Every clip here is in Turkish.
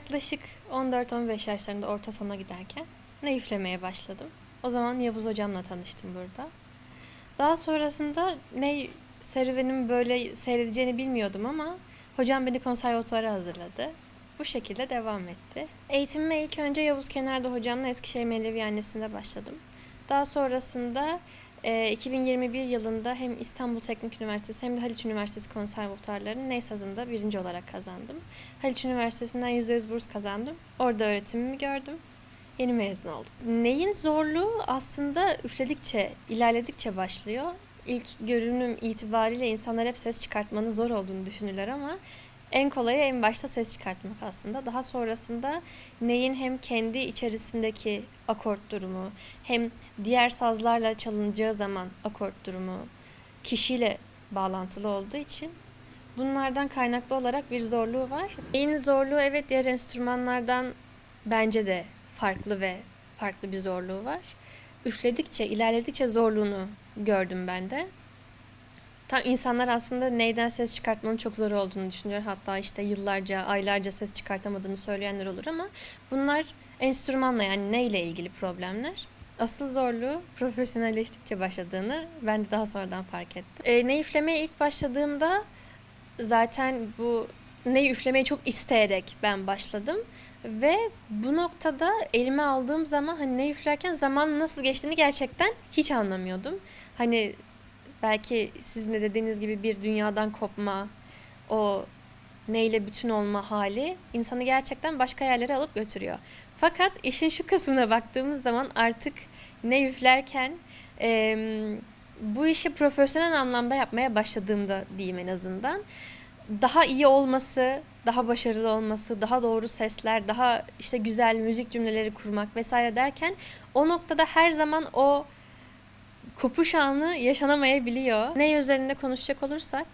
Yaklaşık 14-15 yaşlarında orta sona giderken ne üflemeye başladım. O zaman Yavuz hocamla tanıştım burada. Daha sonrasında ne serüvenim böyle seyredeceğini bilmiyordum ama hocam beni konservatuvara hazırladı. Bu şekilde devam etti. Eğitimime ilk önce Yavuz Kenarda hocamla Eskişehir Mevlevihanesi'nde başladım. Daha sonrasında e, 2021 yılında hem İstanbul Teknik Üniversitesi hem de Haliç Üniversitesi konservatuarlarının NESAZ'ında birinci olarak kazandım. Haliç Üniversitesi'nden %100 burs kazandım. Orada öğretimimi gördüm. Yeni mezun oldum. Neyin zorluğu aslında üfledikçe, ilerledikçe başlıyor. İlk görünüm itibariyle insanlar hep ses çıkartmanın zor olduğunu düşünürler ama en kolayı en başta ses çıkartmak aslında. Daha sonrasında neyin hem kendi içerisindeki akort durumu hem diğer sazlarla çalınacağı zaman akort durumu kişiyle bağlantılı olduğu için bunlardan kaynaklı olarak bir zorluğu var. Neyin zorluğu evet diğer enstrümanlardan bence de farklı ve farklı bir zorluğu var. Üfledikçe, ilerledikçe zorluğunu gördüm ben de. Tam insanlar aslında neyden ses çıkartmanın çok zor olduğunu düşünüyor. Hatta işte yıllarca, aylarca ses çıkartamadığını söyleyenler olur ama bunlar enstrümanla yani neyle ilgili problemler. Asıl zorluğu profesyonelleştikçe başladığını ben de daha sonradan fark ettim. E, ne üflemeye ilk başladığımda zaten bu neyi üflemeyi çok isteyerek ben başladım. Ve bu noktada elime aldığım zaman hani ne üflerken zamanın nasıl geçtiğini gerçekten hiç anlamıyordum. Hani belki sizin de dediğiniz gibi bir dünyadan kopma, o neyle bütün olma hali insanı gerçekten başka yerlere alıp götürüyor. Fakat işin şu kısmına baktığımız zaman artık ne üflerken e, bu işi profesyonel anlamda yapmaya başladığımda diyeyim en azından daha iyi olması, daha başarılı olması, daha doğru sesler, daha işte güzel müzik cümleleri kurmak vesaire derken o noktada her zaman o kopuş anı yaşanamayabiliyor. Ney üzerinde konuşacak olursak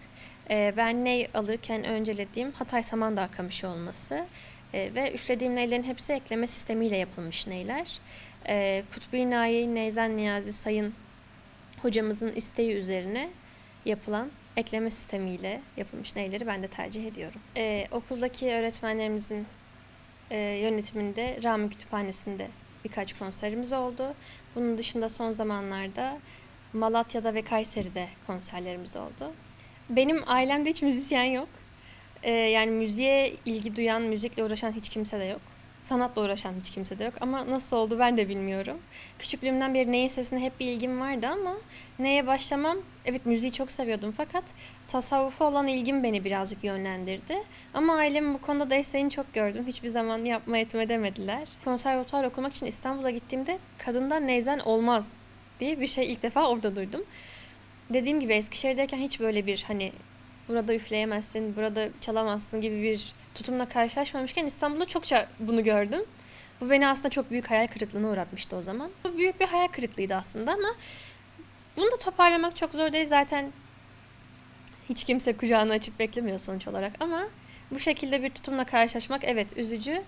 e, ben ney alırken öncelediğim Hatay Samandağ kamışı olması e, ve üflediğim neylerin hepsi ekleme sistemiyle yapılmış neyler. E, Kutbu Nayi Neyzen Niyazi Sayın hocamızın isteği üzerine yapılan ekleme sistemiyle yapılmış neyleri ben de tercih ediyorum. Ee, okuldaki öğretmenlerimizin e, yönetiminde Rami Kütüphanesi'nde birkaç konserimiz oldu. Bunun dışında son zamanlarda Malatya'da ve Kayseri'de konserlerimiz oldu. Benim ailemde hiç müzisyen yok. Ee, yani müziğe ilgi duyan, müzikle uğraşan hiç kimse de yok. Sanatla uğraşan hiç kimse de yok ama nasıl oldu ben de bilmiyorum. Küçüklüğümden beri neyin sesine hep bir ilgim vardı ama neye başlamam, evet müziği çok seviyordum fakat tasavvufa olan ilgim beni birazcık yönlendirdi. Ama ailemin bu konuda desteğini çok gördüm. Hiçbir zaman yapma etme demediler. Konservatuvar okumak için İstanbul'a gittiğimde kadından neyzen olmaz diye bir şey ilk defa orada duydum. Dediğim gibi Eskişehir'deyken hiç böyle bir hani burada üfleyemezsin, burada çalamazsın gibi bir tutumla karşılaşmamışken İstanbul'da çokça bunu gördüm. Bu beni aslında çok büyük hayal kırıklığına uğratmıştı o zaman. Bu büyük bir hayal kırıklığıydı aslında ama bunu da toparlamak çok zor değil. Zaten hiç kimse kucağını açıp beklemiyor sonuç olarak ama bu şekilde bir tutumla karşılaşmak evet üzücü,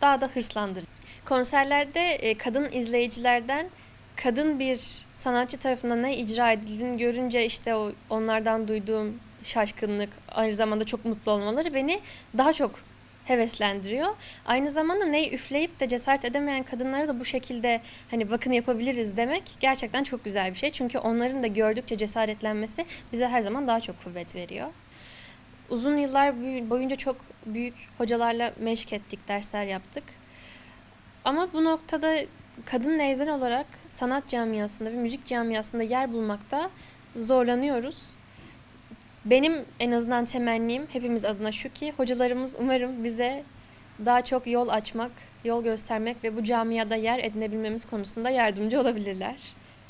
daha da hırslandırıcı. Konserlerde e, kadın izleyicilerden kadın bir sanatçı tarafından ne icra edildiğini görünce işte o onlardan duyduğum şaşkınlık, aynı zamanda çok mutlu olmaları beni daha çok heveslendiriyor. Aynı zamanda neyi üfleyip de cesaret edemeyen kadınlara da bu şekilde hani bakın yapabiliriz demek gerçekten çok güzel bir şey. Çünkü onların da gördükçe cesaretlenmesi bize her zaman daha çok kuvvet veriyor. Uzun yıllar boyunca çok büyük hocalarla meşk ettik, dersler yaptık. Ama bu noktada kadın neyzen olarak sanat camiasında ve müzik camiasında yer bulmakta zorlanıyoruz. Benim en azından temennim hepimiz adına şu ki hocalarımız umarım bize daha çok yol açmak, yol göstermek ve bu camiada yer edinebilmemiz konusunda yardımcı olabilirler.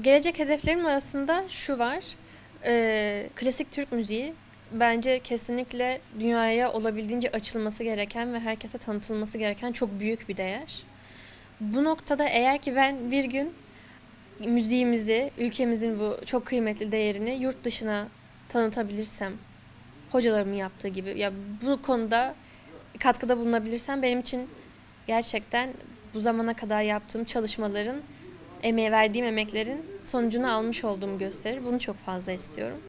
Gelecek hedeflerim arasında şu var. Ee, klasik Türk müziği bence kesinlikle dünyaya olabildiğince açılması gereken ve herkese tanıtılması gereken çok büyük bir değer. Bu noktada eğer ki ben bir gün müziğimizi, ülkemizin bu çok kıymetli değerini yurt dışına tanıtabilirsem, hocalarımın yaptığı gibi ya bu konuda katkıda bulunabilirsem benim için gerçekten bu zamana kadar yaptığım çalışmaların, emeğe verdiğim emeklerin sonucunu almış olduğumu gösterir. Bunu çok fazla istiyorum.